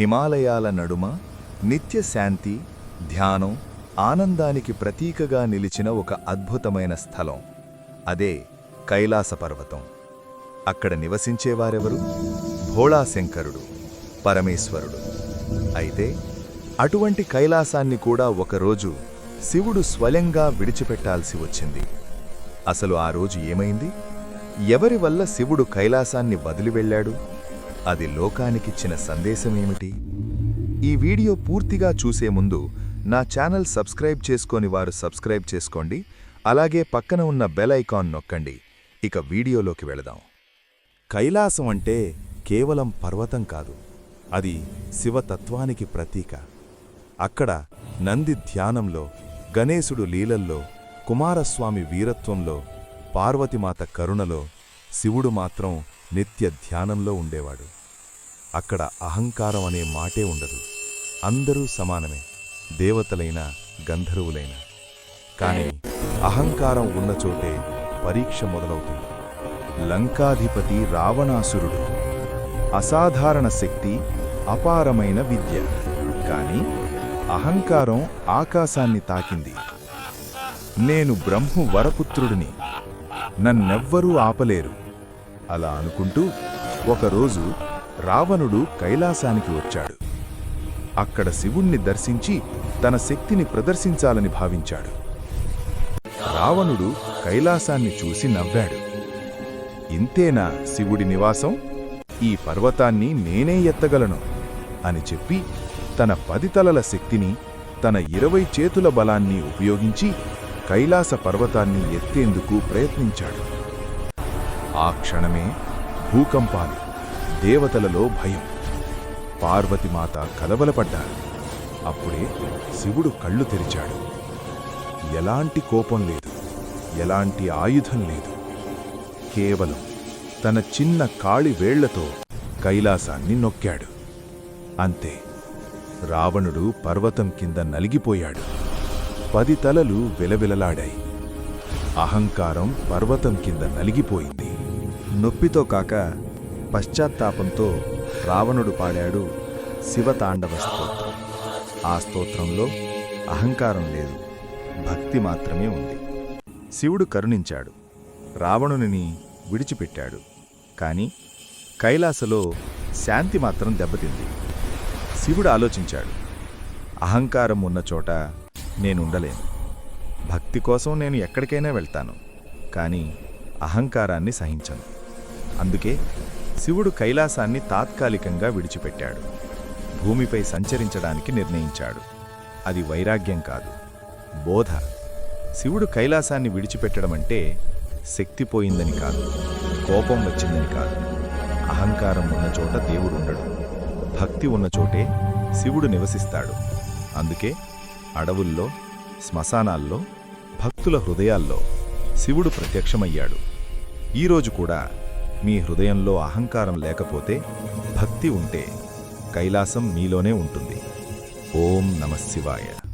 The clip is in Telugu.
హిమాలయాల నడుమ నిత్య శాంతి ధ్యానం ఆనందానికి ప్రతీకగా నిలిచిన ఒక అద్భుతమైన స్థలం. అదే కైలాస పర్వతం. అక్కడ నివసించేవారెవరు? భోళాశంకరుడు పరమేశ్వరుడు. అయితే అటువంటి కైలాసాన్ని కూడా ఒకరోజు శివుడు స్వయంగా విడిచిపెట్టాల్సి వచ్చింది. అసలు ఆ రోజు ఏమైంది? ఎవరి వల్ల శివుడు కైలాసాన్ని వదిలి వెళ్ళాడు? అది లోకానికిచ్చిన సందేశమేమిటి? ఈ వీడియో పూర్తిగా చూసే ముందు నా ఛానల్ సబ్స్క్రైబ్ చేసుకోని వారు సబ్స్క్రైబ్ చేసుకోండి అలాగే పక్కన ఉన్న బెల్ ఐకాన్ నొక్కండి. ఇక వీడియోలోకి వెళదాం. కైలాసం అంటే కేవలం పర్వతం కాదు అది శివతత్వానికి ప్రతీక. అక్కడ నంది ధ్యానంలో గణేశుడు లీలల్లో కుమారస్వామి వీరత్వంలో పార్వతిమాత కరుణలో శివుడు మాత్రం నిత్య ధ్యానంలో ఉండేవాడు. అక్కడ అహంకారం అనే మాటే ఉండదు. అందరూ సమానమే. దేవతలైన గంధర్వులైన. కానీ అహంకారం ఉన్న చోటే పరీక్ష మొదలవుతుంది. లంకాధిపతి రావణాసురుడు. అసాధారణ శక్తి అపారమైన విద్య. కానీ అహంకారం ఆకాశాన్ని తాకింది. నేను బ్రహ్మ వరపుత్రుడిని నన్నెవ్వరూ ఆపలేరు. అలా అనుకుంటూ ఒకరోజు రావణుడు కైలాసానికి వచ్చాడు. అక్కడ శివుణ్ణి దర్శించి తన శక్తిని ప్రదర్శించాలని భావించాడు. రావణుడు కైలాసాన్ని చూసి నవ్వాడు. ఇంతేనా శివుడి నివాసం? ఈ పర్వతాన్ని నేనే ఎత్తగలను అని చెప్పి తన పది తలల శక్తిని తన ఇరవై చేతుల బలాన్ని ఉపయోగించి కైలాస పర్వతాన్ని ఎత్తేందుకు ప్రయత్నించాడు. ఆ క్షణమే భూకంపాలు దేవతలలో భయం. పార్వతిమాత కలవలపడ్డారు అప్పుడే శివుడు కళ్ళు తెరిచాడు. ఎలాంటి కోపం లేదు. ఎలాంటి ఆయుధం లేదు. కేవలం తన చిన్న కాళి వేళ్ళతో కైలాసాన్ని నొక్కాడు. అంతే. రావణుడు పర్వతం కింద నలిగిపోయాడు. పది తలలు విలవిలలాడాయి. అహంకారం పర్వతం కింద నలిగిపోయింది. నొప్పితో కాక పశ్చాత్తాపంతో రావణుడు పాడాడు శివతాండవ స్తోత్రం ఆ స్తోత్రంలో అహంకారం లేదు భక్తి మాత్రమే ఉంది. శివుడు కరుణించాడు రావణునిని విడిచిపెట్టాడు. కాని కైలాసలో శాంతి మాత్రం దెబ్బతింది. శివుడు ఆలోచించాడు అహంకారం ఉన్న చోట నేనుండలేను. భక్తి కోసం నేను ఎక్కడికైనా వెళ్తాను కానీ అహంకారాన్ని సహించను. అందుకే శివుడు కైలాసాన్ని తాత్కాలికంగా విడిచిపెట్టాడు. భూమిపై సంచరించడానికి నిర్ణయించాడు. అది వైరాగ్యం కాదు. బోధ. శివుడు కైలాసాన్ని విడిచిపెట్టడమంటే శక్తి పోయిందని కాదు. కోపం వచ్చిందని కాదు. అహంకారం ఉన్న చోట దేవుడు ఉండడు. భక్తి ఉన్న చోటే శివుడు నివసిస్తాడు. అందుకే అడవుల్లో శ్మశానాల్లో భక్తుల హృదయాల్లో శివుడు ప్రత్యక్షమయ్యాడు. ఈరోజు కూడా మీ హృదయంలో అహంకారం లేకపోతే భక్తి ఉంటే కైలాసం మీలోనే ఉంటుంది. ఓం నమ శివాయ.